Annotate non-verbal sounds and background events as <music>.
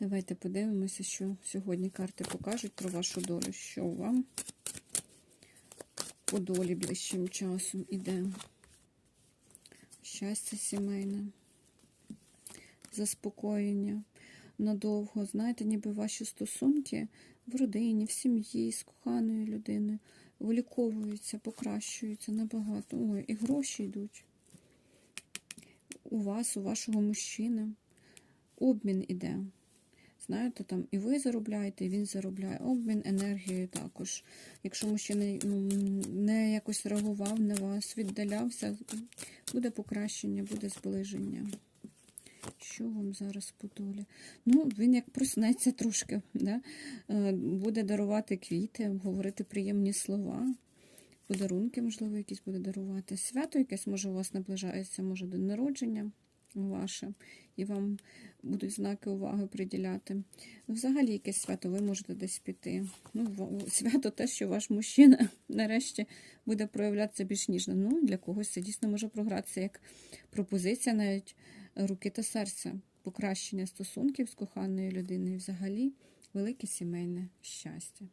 Давайте подивимося, що сьогодні карти покажуть про вашу долю. Що вам по долі ближчим часом іде. Щастя сімейне, заспокоєння надовго. Знаєте, ніби ваші стосунки в родині, в сім'ї з коханою людиною виліковуються, покращуються набагато. Ой, і гроші йдуть. У вас, у вашого мужчини. Обмін іде. Знаєте, там і ви заробляєте, і він заробляє. Обмін енергією також. Якщо мужчина ну, не якось реагував на вас, віддалявся, буде покращення, буде зближення. Що вам зараз по долі? Ну, він як проснеться трошки, да? Е, буде дарувати квіти, говорити приємні слова, подарунки, можливо, якісь буде дарувати. Свято якесь, може, у вас наближається, може, день народження ваше, і вам будуть знаки уваги приділяти. Взагалі, якесь свято ви можете десь піти. Ну, свято те, що ваш мужчина <laughs> нарешті буде проявлятися більш ніжно. Ну, для когось це дійсно може програтися як пропозиція навіть руки та серця, покращення стосунків з коханою людиною, взагалі велике сімейне щастя.